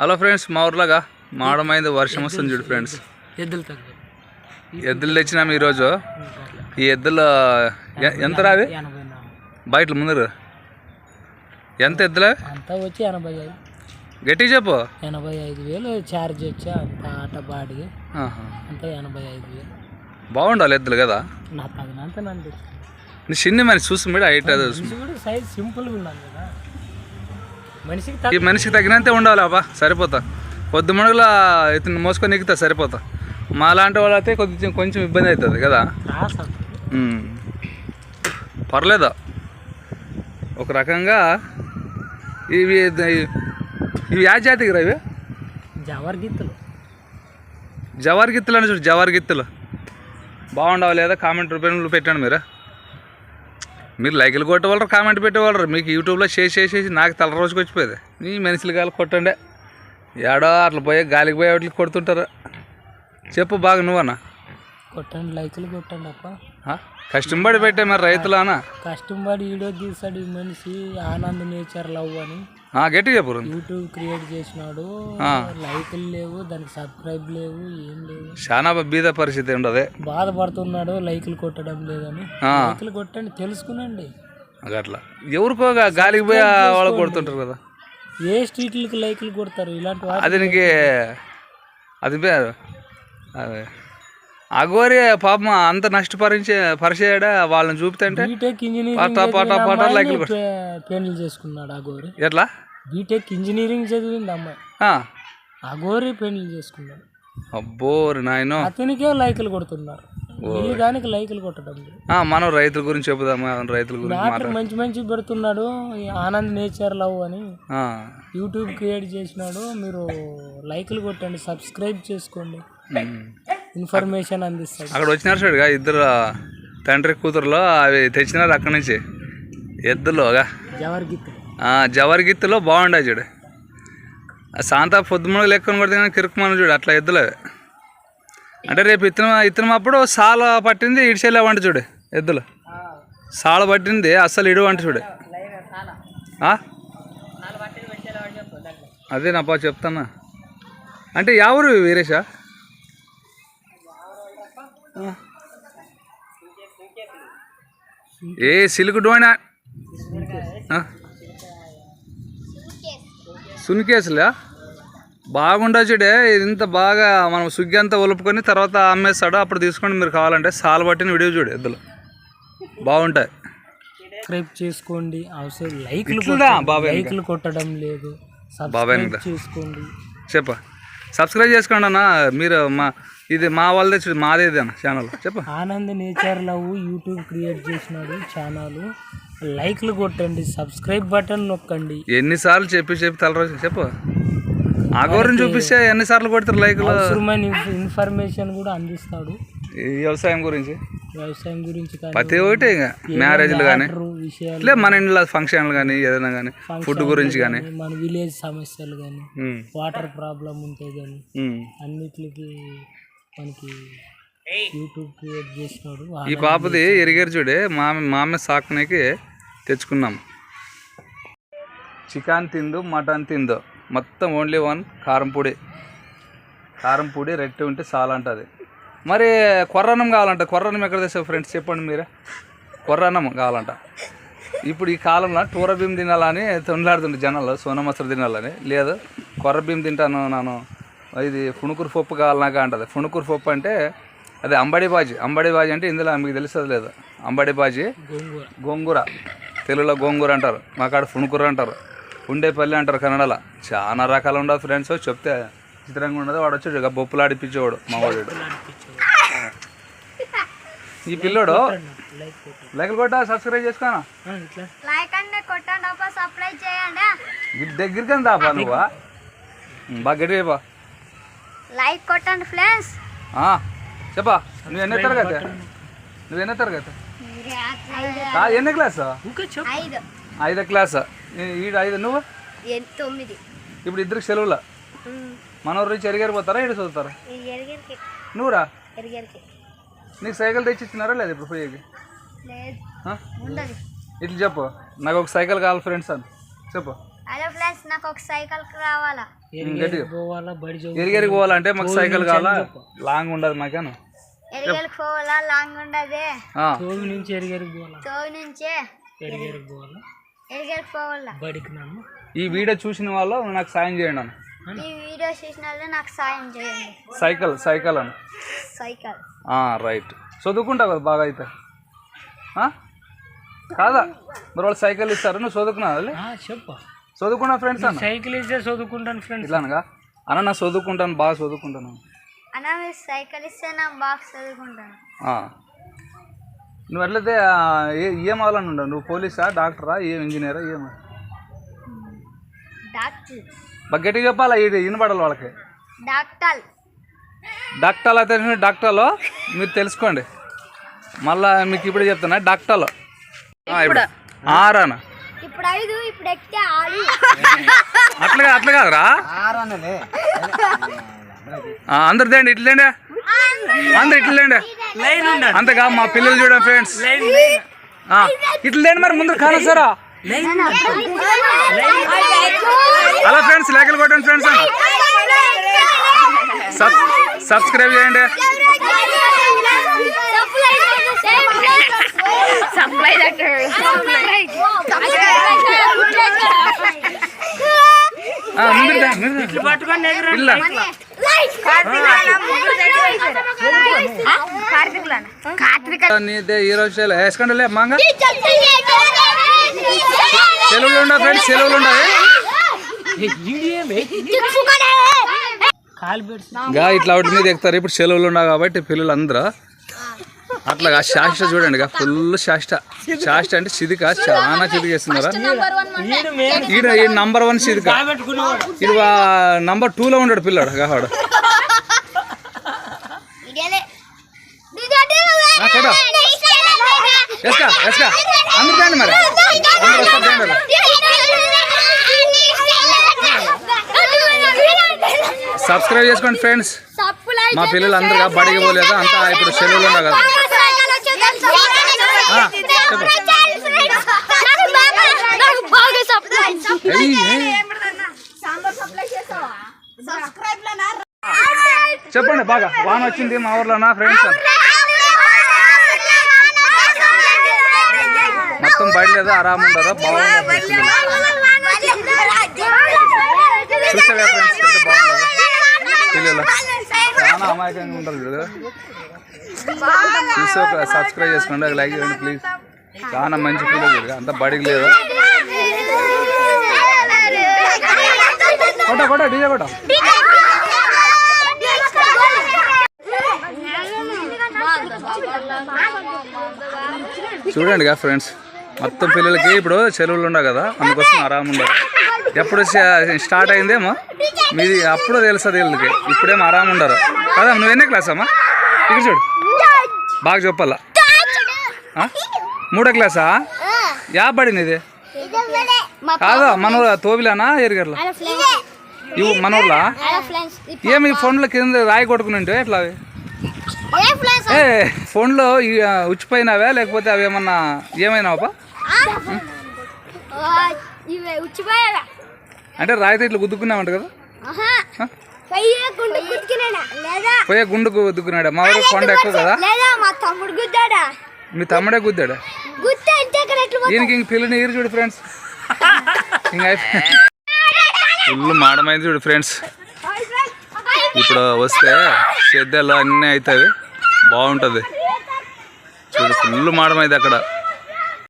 Hello friends మా ఊర్లాగా మాడమైంది వర్షం వస్తుంది చూడు ఫ్రెండ్స్. ఎద్దులు ఎద్దులు తెచ్చినాము ఈరోజు. ఈ ఎద్దులు ఎంత రావి? బయట ముందరు. ఎంత ఎద్దులే? అంతా వచ్చి ఎనభై ఐదు. గట్టిగా చెప్పు. ఎనభై ఐదు వేలు ఛార్జ్ వచ్చి అంత ఆట. అంతా ఎనభై ఐదు వేలు. బాగుండాలి ఎద్దులు కదా? నా తగినంత చిన్న మనిషి చూసి మీద హైట్ అది సైజ్ సింపుల్గా ఉండాలి కదా. మనిషికి మనిషికి తగినంతే ఉండాలి అబ్బా సరిపోతా. పొద్దు మడుగుల ఇతను మోసుకొని ఎక్కితే సరిపోతా. మా లాంటి వాళ్ళైతే కొంచెం కొంచెం ఇబ్బంది అవుతుంది కదా. పర్లేదు? ఒక రకంగా ఇవి ఇవి యా జాతికి రా ఇవి? జవర్ గిత్తులు. జవార్ గిత్తులు అని చూడు జవార్ గిత్తులు. బాగుండవు లేదా? కామెంట్ రూపంలో పెట్టండి మీరు. మీరు లైకులు కొట్టేవాళ్ళరు కామెంట్ పెట్టేవాళ్ళరు? మీకు యూట్యూబ్లో చేసి చేసేసి నాకు తల రోజుకి వచ్చిపోయేది నీ మనుషులు గాలి కొట్టండి. ఏడో అట్లా పోయే గాలికి పోయే వాటికి కొడుతుంటారు. చెప్పు బాగా నువ్వన్నా. కొట్టండి లైకులు కొట్టండి అప్ప. కష్టం పడి పెట్టే మరి రైతులానా? కష్టం పడి వీడియో తీస్తాడు ఈ మనిషి ఆనంద్ నేచర్ లవ్ అని. ఆ, గట్టిగా చెప్పు యూట్యూబ్ క్రియేట్ చేసినాడు. లైకులు లేవు దానికి సబ్స్క్రైబ్ లేవు ఏం లేవు. చాలా బీద పరిస్థితి ఉండదు. బాధపడుతున్నాడు లైకులు కొట్టడం లేదని. లైకులు కొట్టండి తెలుసుకునండి. అట్లా. ఎవరికో గాలికి పోయి వాళ్ళు కొడుతుంటారు కదా. ఏ స్ట్రీట్లకి లైకులు కొడతారు? ఇలాంటి అది నీకు అది అదే. అగోరి పాపం అంత నష్టపరించే పరిచయాడా? వాళ్ళని చూపుతుంటే బీటెక్ ఇంజనీరింగ్ పెళ్ళి చేసుకున్నాడు గోరి ఎట్లా? బీటెక్ ఇంజనీరింగ్ చదివింది అమ్మాయి. గోరి పెళ్ళి చేసుకున్నాడు. అబ్బో నాయనో. అతనికే లైకులు కొడుతున్నారు. వీళ్ళు దానికి లైకులు కొట్టడం మనం రైతుల గురించి చెబుదామా? రైతుల గురించి మంచి మంచి పెడుతున్నాడు. ఈ ఆనంద్ నేచర్ లవ్ అని. యూట్యూబ్ క్రియేట్ చేసినాడు. మీరు లైకులు కొట్టండి సబ్స్క్రైబ్ చేసుకోండి. ఇన్ఫర్మేషన్ అందిస్తాడు. అక్కడ వచ్చినారు చూడుగా ఇద్దరు తండ్రి కూతురులో అవి తెచ్చినారు అక్కడి నుంచి. ఎద్దులోగా జవర్ గిత్. జవరిగిత్తులో బాగుండే చూడు. ఆ శాంత పొద్దుమూడు లెక్కను కొడితే కానీ కిరుకుమని చూడు అట్లా ఎద్దులు అవి. అంటే రేపు ఇత్తనం ఇత్తనం అప్పుడు సాల పట్టింది ఇడిచేలే వంట చూడు ఎద్దులు. సాల పట్టింది అస్సలు ఇడు వంట చూడు. ఆ? అదే నా పా చెప్తానా అంటే ఎవరు వీరేశా? ఆ. ఏ సిల్క్ డోనా? సునికేసులా? బాగుండా చూడే ఇంత బాగా మనం సుగ్గి అంతా ఒలుపుకొని తర్వాత అమ్మేస్తాడు అప్పుడు తీసుకోండి మీరు కావాలంటే సాల పట్టిన వీడియో చూడు ఎద్దులు బాగుంటాయి. సబ్స్క్రైబ్ చేసుకోండి అవసరం లైక్లు లైక్లు కొట్టడం లేదు. సబ్స్క్రైబ్. చేసుకోండి. చెప్ప. సబ్స్క్రైబ్ చేసుకోండి అన్న మీరు మా ఇది మా వాళ్ళదే చూడు మాదే ఛానల్ చెప్ప. Anand nature love YouTube create చేసినాడు ఛానల్ లైక్లు కొట్టండి సబ్స్క్రైబ్ బటన్ నొక్కండి. ఎన్నిసార్లు చెప్పి చెప్పి తలరోజు చెప్పు. ఆ గౌరవం చూపిస్తే ఎన్నిసార్లు కొడతారు లైకులు? అవసరమైన ఇన్ఫ- ఇన్ఫర్మేషన్ కూడా అందిస్తాడు. ఈ వ్యవసాయం గురించి? వ్యవసాయం గురించి ప్రతి ఒక్కటి ఇంకా మ్యారేజ్లు కానీ లే మన ఇంట్లో ఫంక్షన్లు కానీ ఏదైనా కానీ ఫుడ్ గురించి కానీ మన విలేజ్ సమస్యలు కానీ వాటర్ ప్రాబ్లం ఉంటే కానీ అన్నిటికి మనకి యూట్యూబ్ క్రియేట్ చేసినాడు ఈ పాపది ఎరిగారు చూడే మా మామె సాకునేకి తెచ్చుకున్నాం. చికెన్ తిందు మటన్ తిందు. మొత్తం ఓన్లీ వన్ కారం పొడి. కారం పొడి రెట్టి ఉంటే చాలా అంటది మరి కొర్రన్నం కావాలంట. కొర్రన్నం ఎక్కడ తెస్తావు ఫ్రెండ్స్? చెప్పండి మీరే. కొర్రన్నం కావాలంట. ఇప్పుడు ఈ కాలంలో టూర భీమ్ తినాలని తొందలాడుతుండే జనాలు సోనా మసూరు తినాలని. లేదు కొర్ర తింటాను నేను. ఇది ఫుణుకూరు పప్పు కావాలి నాకు అంటది. ఫుణుకూరు పప్పు అంటే అదే అంబడి బాజీ. అంబడి బాజీ అంటే ఇందులో మీకు తెలుస్తుంది లేదు. అంబడి బాజీ గోంగూర. గోంగూర. తెలుగులో గోంగూర అంటారు. మా కాడ ఫుణుకూర అంటారు. ఉండేపల్లి అంటారు కన్నడలో. చాలా రకాలు ఉండవు ఫ్రెండ్స్. చెప్తే చిత్రంగా ఉండదు. వాడు వచ్చి ఇక బొప్పులు ఆడిపించేవాడు మా వాడు. ఈ పిల్లోడు లైక్ కొట్టా సబ్స్క్రైబ్ చేసుకోనా? ఆ, ఇట్లా. లైక్ అండి కొట్టండి అప్ప సప్లై చేయండి. వీటి దగ్గరికి ఆపా నువ్వా? బాగా గట్టి చెప్పా. లైక్ కొట్టండి ఫ్రెండ్స్. ఆ, చెప్పా. నువ్వు ఎన్నో తరగతి నువ్వు ఎన్నో తరగతి ఆ, ఎన్నో క్లాస్ ఐదు. క్లాస్ ఈడు ఐదు నువ్వు? తొమ్మిది. ఇప్పుడు ఇద్దరికి సెలవుల? మనోరు నుంచి ఎరిగారు పోతారా? ఇటు చదువుతారా? నువ్వురా? నీకు సైకిల్ తెచ్చి ఇచ్చినారా లేదు. ఇప్పుడు ఫ్రీకి ఇట్లా చెప్పు. నాకు ఒక సైకిల్ కావాలి ఫ్రెండ్స్ అని. చెప్పు. హలో ఫ్రెండ్స్ నాకు ఒక సైకిల్ కావాలా? ఎరిగేరికి పోవాలా బడి చదువు ఎరిగెరికి పోవాలంటే మాకు సైకిల్ కావాలా? లాంగ్ ఉండదు మాకేను. ఎరిగేలకు పోవాలా? లాంగ్ ఉండదు. ఆ, తోవి నుంచి ఎరిగేరికి పోవాలా? తోవి నుంచే. ఎరిగేరికి పోవాలా? ఎరిగేలకు పోవాలా? బడికి నన్ను ఈ వీడియో చూసిన వాళ్ళు నాకు సాయం చేయండి అన్న. ఈ వీడియో చూసిన వాళ్ళు నాకు సాయం చేయండి. సైకిల్ సైకిల్ అని సైకిల్. రైట్. చదువుకుంటావు కదా బాగా అయితే. ఆ? కాదా? మరి వాళ్ళు సైకిల్ ఇస్తారు నువ్వు చదువుకున్నావు? ఆ, చెప్పు. చదువుకున్నా ఫ్రెండ్స్ అన్న? సైకిల్ ఇస్తే చదువుకుంటాను ఫ్రెండ్స్ ఇట్లా అనగా అన్న నా చదువుకుంటాను బాగా చదువుకుంటాను. అన్న మీరు సైకిల్ ఇస్తే నా బాక్స్ చదువుకుంటాను. ఆ. నువ్వు ఎట్లయితే ఏ- ఏం అవ్వాలని ఉండవు నువ్వు పోలీసా డాక్టరా ఏం ఇంజనీరా ఏం డాక్టర్. బాగా గట్టిగా చెప్పాలా? ఇది వినపడాలి వాళ్ళకి. డాక్టర్ డాక్టర్లు అయితే డాక్టర్లు మీరు తెలుసుకోండి. మళ్ళా మీకు ఇప్పుడు చెప్తున్నా డాక్టర్లు ఆ, ఇప్పుడు. ఆరానా ఇప్పుడు ఐదు ఇప్పుడు ఎక్కితే ఆరు. అట్లా అట్లా కాదురా. ఆ, అందరు తేండి ఇట్లేండి అందరు ఇట్లేండి అంతగా మా పిల్లలు చూడండి ఫ్రెండ్స్. ఇట్లేండి మరి ముందర కానొస్తారా అలా ఫ్రెండ్స్ లేకలు కొట్టండి ఫ్రెండ్స్. సబ్ సబ్స్క్రైబ్ చేయండి. ఆ, ముందర దా, ముందర దా. పట్టుకొని ఎగర పిల్ల నీదే ఈ రోజు వేసుకోండి మంగ సెలవులు ఉండవు ఫ్రెండ్స్ సెలవులు ఉండవు గా ఇట్లా వాటి మీద ఎక్కుతారు ఇప్పుడు సెలవులు ఉండవు కాబట్టి పిల్లలు అందరూ అట్లాగా శాస్త్ర చూడండి ఫుల్ శాస్త్ర శాస్త్ర అంటే సిదిక. చాలా చిదిక వేస్తున్నారా మేము ఈడ ఈ నంబర్ వన్ సిదిక. ఇది నంబర్ టూలో ఉన్నాడు పిల్లాడు ఎస్కా అందరు రండి మరి అందరు. సబ్స్క్రైబ్ చేసుకోండి ఫ్రెండ్స్ మా పిల్లలు అందరుగా బడికి పోలేదు? అంతా ఇప్పుడు సెలవులు ఉండవు కదా. చెప్పండి బాగా వాన వచ్చింది మా ఊర్లో నా ఫ్రెండ్స్ మొత్తం బయట లేదు ఆరామ్ ఉండరు బాగుండదు చూసావా ఫ్రెండ్స్ బాగుండదు పిల్లలు చాలా అమాయకంగా ఉంటారు చూడు చూసి సబ్స్క్రైబ్ చేసుకోండి లైక్ చేయండి ప్లీజ్ చాలా మంచి పిల్లలు అంత బడికి లేదు. కొట్ట కొట్ట డీజే కొట్ట. చూడండి కదా ఫ్రెండ్స్ మొత్తం పిల్లలకి ఇప్పుడు సెలవులు ఉండవు కదా అందుకోసం ఆరామ్ ఉండదు ఎప్పుడు స్టా- స్టార్ట్ అయిందేమో మీది అప్పుడు తెలుస్తుంది వీళ్ళకి. ఇప్పుడేమో ఆరామ్ ఉండరు. కదా నువ్వు ఎన్ని క్లాస్ అమ్మా? ఇక్కడ చూడు. బాగా చెప్పాలా? ఆ? మూడో క్లాసా? యా పడింది ఇది. కాదా? మన తోబిలానా ఎరిగర్లా ఇవి మన ఊర్లా ఏమి ఫోన్లో కింద రాయి కొట్టుకుని ఉంటే ఎట్లా అవి? ఏ ఫోన్లో ఉచ్చిపోయినావా? లేకపోతే అవి ఏమన్నా ఏమైనావా ఉచ్చిపోయావా? అంటే రాయితే ఇట్లా గుద్దుకున్నావంట కదా? పోయే గుండుకు గుద్దుకున్నాడా? మా ఊరు కొండ ఎక్కువ కదా? మా తమ్ముడు గుద్దాడా? ఈయనకి ఇంక పిల్లని ఈరు చూడు ఫ్రెండ్స్ ఇంక ఫుల్ మాడమైంది చూడు ఫ్రెండ్స్ ఇప్పుడు వస్తే సేద్యాలు అన్నీ అవుతాయి. బాగుంటుంది. చూడు ఫుల్ మాడమైంది అక్కడ.